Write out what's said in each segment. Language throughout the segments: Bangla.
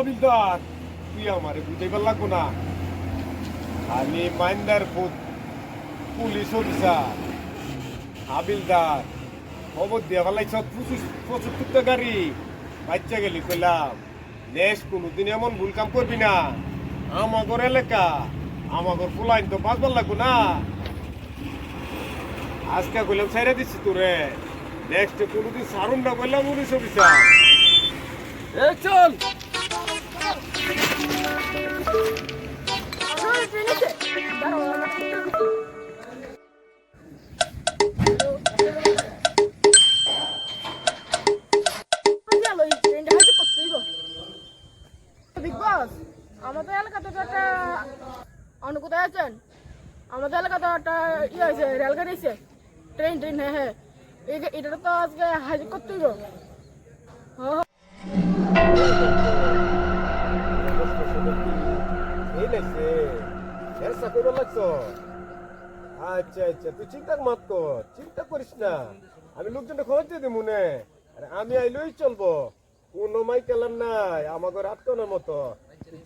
হাবিলদার তুই আমারে বুঝাইবার লাগবো না? আমি মাইন্দার পুত পুলিশ অফিসার, হাবিলদার, খবর দিয়া ফেলাইছ, পঁচিশ পঁচাত্তরটা গাড়ি। বাচ্চা গেলি কইলাম, দেশ কোনোদিন এমন ভুল কাম করবি না। আমাগর এলাকা, আমাগর ফুলাইন তো বাঁচবার লাগবো না। আজকে কইলাম ছেড়ে দিচ্ছি তোরে। নেক্সট কোনোদিন সারুন না কইলাম পুলিশ অফিসার। আমাদের এলাকাতে তো একটা অন্য আছেন? আমাদের এলাকাতে একটা ইয়ে আছে, রেলগাড়ি আছে। ট্রেন ট্রেন হ্যাঁ হ্যাঁ। এটা তো আজকে হাজির করতেই হ্যাঁ করে আচ্ছা আচ্ছা তুই মাত কর করিস না। আমি লোকজনটা খবর দিয়ে দিই মনে আমি আইলেই চলবো। কোনো মাই কেলাম নাই, আমাকে আটকানোর মতো।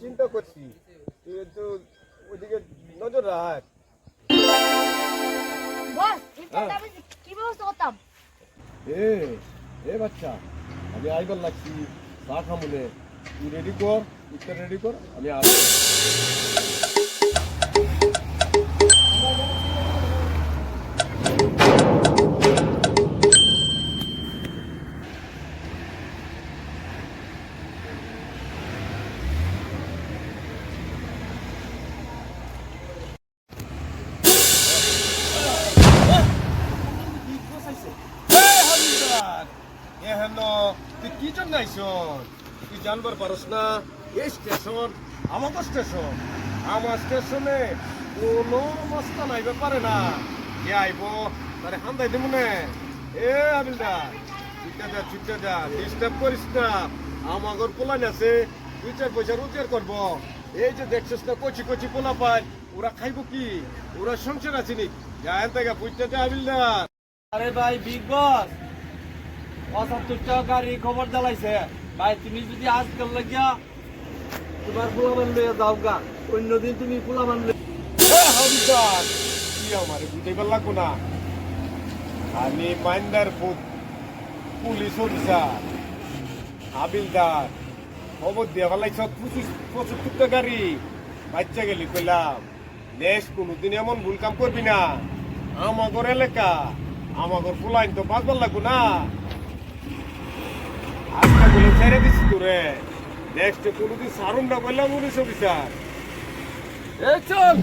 চিন্তা করছি একটু ওইদিকে নজর রাখ। আমি কি ব্যবস্থা করতাম? এ এ বাচ্চা আমি আইবার লাগছি চা খামুলে তুই রেডি কর রেডি কর আমি আসব এ হেন তুই কি জন্য তুই জানবার পারস না, এই স্টেশন আমাকে স্টেশন। আমার স্টেশনে কোনো মস্তা নাইবে পারে না। কে আইব? তারে হান্দাই দিব নে। এ হাবিলদার ছুটে যা ছুটে যা ডিস্টার্ব করিস না। আমাগর পোলান আছে, দুই চার পয়সা রোজগার করব। এই যে দেখছিস না, কচি কচি পোলা পায়, ওরা খাইব কি? ওরা সংসার আছে নি। যা থেকে বুঝতে যা হাবিলদার আরে ভাই, বিগ বস। পঁচাত্তর টাকা গাড়ি খবর জ্বালাইছে। ভাই তুমি যদি আজকাল লাগিয়া তোমার পোলামান লইয়া যাও গা অন্যদিন তুমি হ্যাঁ, হাবিলদার কি আমারে বুঝাইবার লাগবো না? আমি মাইন্দার পুত পুলিশ অফিসার। হাবিলদার খবর দিয়া ফেলাইছ পঁচিশ পঁচাত্তরটা গাড়ি। বাচ্চা গেলি কইলাম দেশ কোনোদিন এমন ভুল কাম করবি না। আমাগর এলাকা আমাগর ফুলাইন তো বাঁচবার লাগবো না। ছেড়ে দিছি তোরে। নেক্সট কোনোদিন সারুন না বললাম উনিশ অফিসার এই চল।